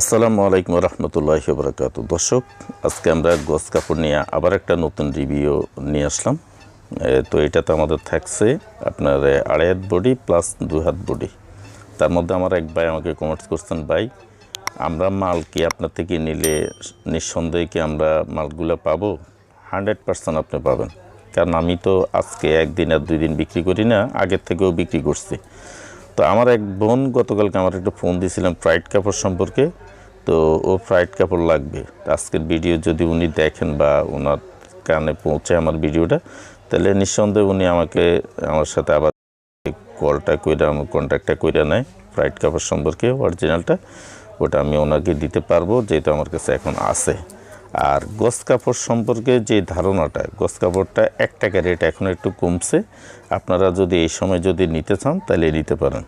আসসালামু আলাইকুম রহমতুল্লাহ বরকাত দর্শক, আজকে আমরা গস কাপড় নিয়ে আবার একটা নতুন রিভিউ নিয়ে আসলাম। তো এটাতে আমাদের থাকছে আপনার আড়াই হাত বডি প্লাস দুই হাত বডি তার মধ্যে আমার এক ভাই আমাকে কমেন্টস করছেন, ভাই, আমরা মাল কি আপনার থেকে নিলে নিঃসন্দেহে কি আমরা মালগুলো পাবো? হান্ড্রেড পার্সেন্ট আপনি পাবেন। কারণ আমি তো আজকে একদিন আর দুই দিন বিক্রি করি না, আগের থেকেও বিক্রি করছি। তো আমার এক বোন গতকালকে আমার একটা ফোন দিয়েছিলাম ফ্রাইড কাপড় সম্পর্কে। তো ও ফ্রাইড কাপড় লাগবে। আজকের ভিডিও যদি উনি দেখেন বা ওনার কানে পৌঁছে আমার ভিডিওটা তাহলে নিঃসন্দেহে উনি আমাকে, আমার সাথে আবার কলটা কইরা আমার কন্ট্যাক্টটা কইরা নেয় ফ্রাইড কাপড় সম্পর্কে অরিজিনালটা ওটা আমি ওনাকে দিতে পারব, যেহেতু আমার কাছে এখন আছে। আর গোস কাপড় সম্পর্কে যে ধারণাটা গোস কাপড়টা এক টাকা রেট এখন একটু কমছে। আপনারা যদি এই সময় যদি নিতে চান, তাহলে নিতে পারেন।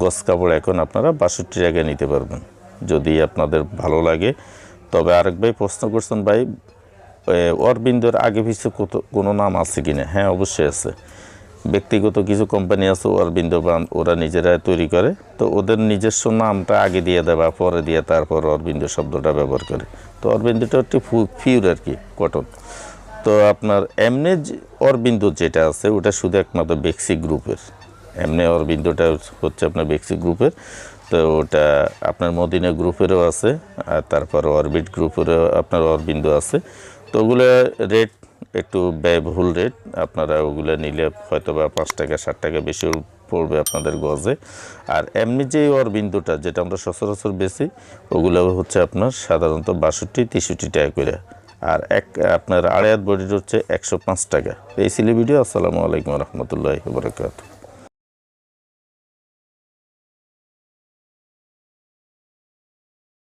গোস কাপড় এখন আপনারা বাষট্টি টাকায় নিতে পারবেন। যদি আপনাদের ভালো লাগে, তবে আরেক ভাই প্রশ্ন করছেন, ভাই অরবিন্দর আগে পিছু কত, কোনো নাম আছে কি না হ্যাঁ অবশ্যই আছে। ব্যক্তিগত কিছু কোম্পানি আছে অরবিন্দ বান ওরা নিজেরা তৈরি করে। তো ওদের নিজস্ব নামটা আগে দিয়ে বা পরে দিয়ে তারপর অরবিন্দ শব্দটা ব্যবহার করে। তো অরবিন্দটা একটু ফিউর আর কি কটন তো আপনার এমনি অরবিন্দ যেটা আছে, ওটা শুধু একমাত্র বেক্সি গ্রুপের এমনি অরবিন্দটা হচ্ছে আপনার বেক্সি গ্রুপের তো ওটা আপনার মদিনা গ্রুপেরও আছে, আর তারপর অরবিট গ্রুপেরও আপনার অরবিন্দ আছে। তো ওগুলো রেট একটু ব্যয়বহুল রেট আপনারা ওগুলো নিলে হয়তো বা পাঁচ টাকা ষাট টাকা বেশি পড়বে আপনাদের গজে। আর এমনি যে অরবিন্দুটা যেটা আমরা সচরাচর বেশি ওগুলো হচ্ছে আপনার সাধারণত বাষট্টি, তেষট্টি টাকা করে। আর এক, আপনার আড়াই হাত বডির হচ্ছে একশো পাঁচ টাকা। এই ছিল ভিডিও আসসালামু আলাইকুম রহমতুল্লাহ বরকাত